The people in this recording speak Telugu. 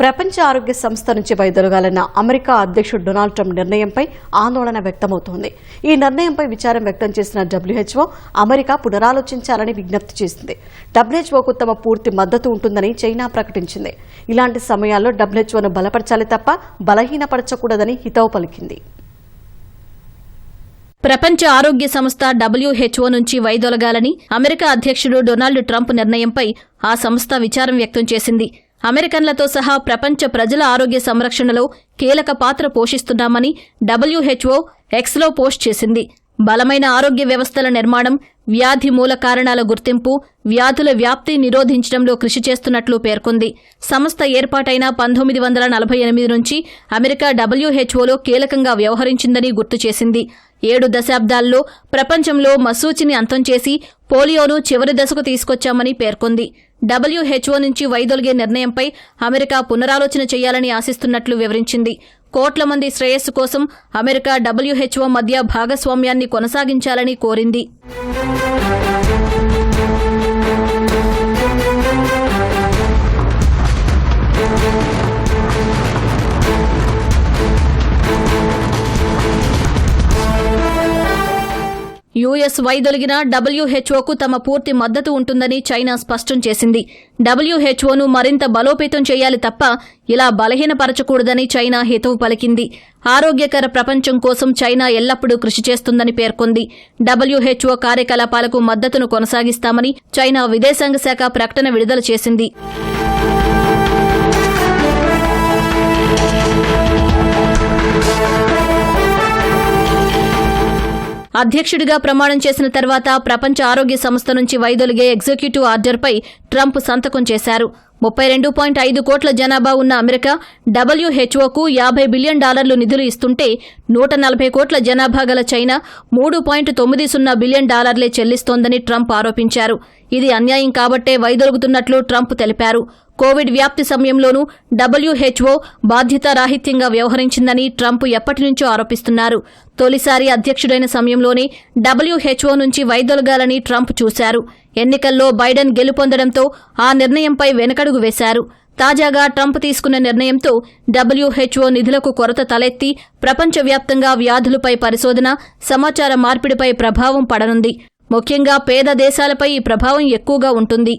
ప్రపంచ ఆరోగ్య సంస్థ నుంచి వైదొలగాలన్న అమెరికా అధ్యక్షుడు డొనాల్డ్ ట్రంప్ నిర్ణయంపై ఆందోళన వ్యక్తమవుతోంది. ఈ నిర్ణయంపై విచారం వ్యక్తం చేసిన డబ్ల్యూహెచ్ఓ అమెరికా పునరాలోచించాలని విజ్ఞప్తి చేసింది. డబ్ల్యూహెచ్ఓకు తమ పూర్తి మద్దతు ఉంటుందని చైనా ప్రకటించింది. ఇలాంటి సమయాల్లో డబ్ల్యూహెచ్ఓను బలపరచాలి తప్ప బలహీనపరచకూడదని హితవు పలికింది. ప్రపంచ ఆరోగ్య సంస్థ డబ్ల్యూహెచ్ఓ నుంచి వైదొలగాలని అమెరికా అధ్యక్షుడు డొనాల్డ్ ట్రంప్ నిర్ణయంపై ఆ సంస్థ విచారం వ్యక్తం చేసింది. అమెరికన్లతో సహా ప్రపంచ ప్రజల ఆరోగ్య సంరక్షణలో కీలక పాత్ర పోషిస్తున్నామని డబ్ల్యూహెచ్ఓ ఎక్స్లో పోస్ట్ చేసింది. బలమైన ఆరోగ్య వ్యవస్థల నిర్మాణం వ్యాధి మూల కారణాల గుర్తింపు వ్యాధుల వ్యాప్తి నిరోధించడంలో కృషి చేస్తున్నట్లు పేర్కొంది. సంస్థ ఏర్పాటైన పంతొమ్మిది వందల నలభై ఎనిమిది నుంచి అమెరికా డబ్ల్యూహెచ్ఓలో కీలకంగా వ్యవహరించిందని గుర్తు చేసింది. ఏడు దశాబ్దాల్లో ప్రపంచంలో మసూచిని అంతం చేసి పోలియోను చివరి దశకు తీసుకొచ్చామని పేర్కొంది. డబ్ల్యూహెచ్ఓ నుంచి వైదొలిగే నిర్ణయంపై అమెరికా పునరాలోచన చేయాలని ఆశిస్తున్నట్లు వివరించింది. కోట్ల మంది శ్రేయస్సు కోసం అమెరికా డబ్ల్యూహెచ్ఓ మధ్య భాగస్వామ్యాన్ని కొనసాగించాలని కోరింది. యుఎస్ వైదొలిగిన డబ్ల్యూహెచ్ఓకు తమ పూర్తి మద్దతు ఉంటుందని చైనా స్పష్టం చేసింది. డబ్ల్యూహెచ్ఓను మరింత బలోపేతం చేయాలి తప్ప ఇలా బలహీనపరచకూడదని చైనా హితవు పలికింది. ఆరోగ్యకర ప్రపంచం కోసం చైనా ఎల్లప్పుడూ కృషి చేస్తుందని పేర్కొంది. డబ్ల్యూహెచ్ఓ కార్యకలాపాలకు మద్దతును కొనసాగిస్తామని చైనా విదేశాంగ శాఖ ప్రకటన విడుదల చేసింది. అధ్యక్షుడిగా ప్రమాణం చేసిన తర్వాత ప్రపంచ ఆరోగ్య సంస్థ నుంచి వైదొలిగే ఎగ్జిక్యూటివ్ ఆర్డర్పై ట్రంప్ సంతకం చేశారు. ముప్పై రెండు పాయింట్ ఐదు కోట్ల జనాభా ఉన్న అమెరికా డబ్ల్యూహెచ్ఓకు యాభై బిలియన్ డాలర్లు నిధులు ఇస్తుంటే నూట నలభై కోట్ల జనాభా గల చైనా మూడు పాయింట్ తొమ్మిది సున్నా బిలియన్ డాలర్లే చెల్లిస్తోందని ట్రంప్ ఆరోపించారు. ఇది అన్యాయం కాబట్టే వైదొలుగుతున్నట్లు ట్రంప్ తెలిపారు. కోవిడ్ వ్యాప్తి సమయంలోనూ డబ్ల్యూహెచ్ఓ బాధ్యతారాహిత్యంగా వ్యవహరించిందని ట్రంప్ ఎప్పటి నుంచో ఆరోపిస్తున్నారు. తొలిసారి అధ్యక్షుడైన సమయంలోనే డబ్ల్యూహెచ్ఓ నుంచి వైదొలగాలని ట్రంప్ చూశారు. ఎన్నికల్లో బైడెన్ గెలుపొందడంతో ఆ నిర్ణయంపై వెనకడుగు వేశారు. తాజాగా ట్రంప్ తీసుకున్న నిర్ణయంతో డబ్ల్యూహెచ్ఓ నిధులకు కొరత తలెత్తి ప్రపంచవ్యాప్తంగా వ్యాధులపై పరిశోధన సమాచార మార్పిడిపై ప్రభావం పడనుంది. ముఖ్యంగా పేద దేశాలపై ఈ ప్రభావం ఎక్కువగా ఉంటుంది.